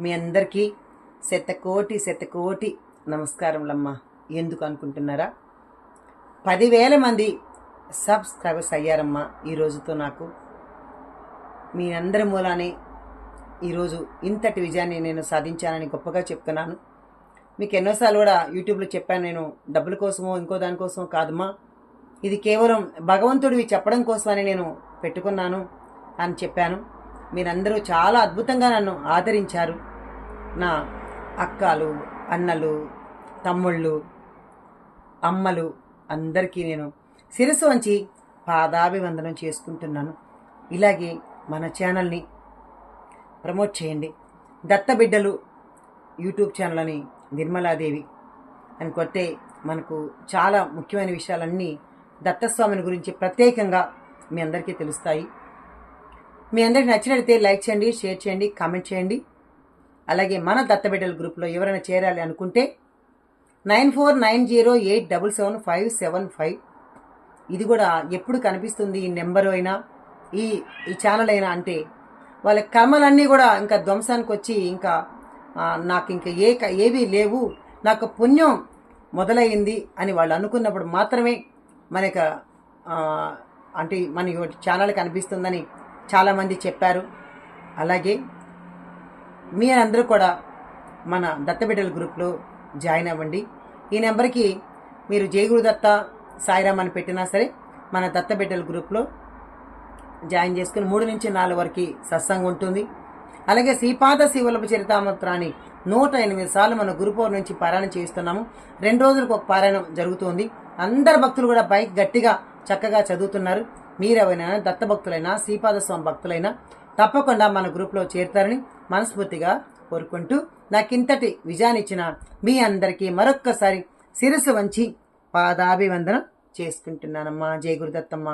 మీ అందరికీ శతకోటి శతకోటి నమస్కారములమ్మా. ఎందుకు అనుకుంటున్నారా? పదివేల మంది సబ్స్క్రైబర్స్ అయ్యారమ్మా ఈ రోజుతో నాకు. మీ అందరి మూలానే ఈరోజు ఇంతటి విజయాన్ని నేను సాధించానని గొప్పగా చెప్తున్నాను. మీకు ఎన్నోసార్లు కూడా యూట్యూబ్లో చెప్పాను నేను డబ్బుల కోసమో ఇంకో దానికోసమో కాదమ్మా. ఇది కేవలం భగవంతుడివి చెప్పడం కోసమని నేను పెట్టుకున్నాను అని చెప్పాను. మీరందరూ చాలా అద్భుతంగా నన్ను ఆదరించారు. నా అక్కలు అన్నలు తమ్ముళ్ళు అమ్మలు అందరికీ నేను శిరస్సు వంచి పాదాభివందనం చేసుకుంటున్నాను. ఇలాగే మన ఛానల్ని ప్రమోట్ చేయండి. దత్తబిడ్డలు యూట్యూబ్ ఛానల్ అని నిర్మలాదేవి అని కొడితే మనకు చాలా ముఖ్యమైన విషయాలన్నీ దత్తస్వామిని గురించి ప్రత్యేకంగా మీ అందరికీ తెలుస్తాయి. మీ అందరికి నచ్చినట్లయితే లైక్ చేయండి షేర్ చేయండి కామెంట్ చేయండి. అలాగే మన దత్తబిడ్డల గ్రూప్లో ఎవరైనా చేరాలి అనుకుంటే nine four nine zero eight double seven five seven five. ఇది కూడా ఎప్పుడు కనిపిస్తుంది ఈ నెంబర్ అయినా ఈ ఈ ఛానల్ అయినా అంటే వాళ్ళ కర్మలన్నీ కూడా ఇంకా ధ్వంసానికి వచ్చి ఇంకా నాకు ఇంకా ఏ ఏవి లేవు నాకు పుణ్యం మొదలైంది అని వాళ్ళు అనుకున్నప్పుడు మాత్రమే మన యొక్క అంటే మన ఛానల్ కనిపిస్తుందని చాలామంది చెప్పారు. అలాగే మీ అందరూ కూడా మన దత్తబిడ్డల గ్రూప్లో జాయిన్ అవ్వండి. ఈ నెంబర్కి మీరు జయగురు దత్త సాయిరామ్ అని పెట్టినా సరే మన దత్తబిడ్డల గ్రూప్లో జాయిన్ చేసుకుని మూడు నుంచి నాలుగు వరకు సత్సంగం ఉంటుంది. అలాగే శ్రీపాద శివలభ చరితామత్రాన్ని నూట ఎనిమిది సార్లు మన గురుపూర్ నుంచి పారాయణం చేస్తున్నాము రెండు రోజులకు ఒక పారాయణం జరుగుతుంది. అందరు భక్తులు కూడా పైకి గట్టిగా చక్కగా చదువుతున్నారు. మీరెవరైనా దత్త భక్తులైనా భక్తులైనా తప్పకుండా మన గ్రూప్లో చేరుతారని మనస్ఫూర్తిగా కోరుకుంటూ నాకింతటి విజయాన్నిచ్చిన మీ అందరికీ మరొక్కసారి శిరస్సు వంచి పాదాభివందనం చేసుకుంటున్నానమ్మా జయ గురుదత్తమ్మ.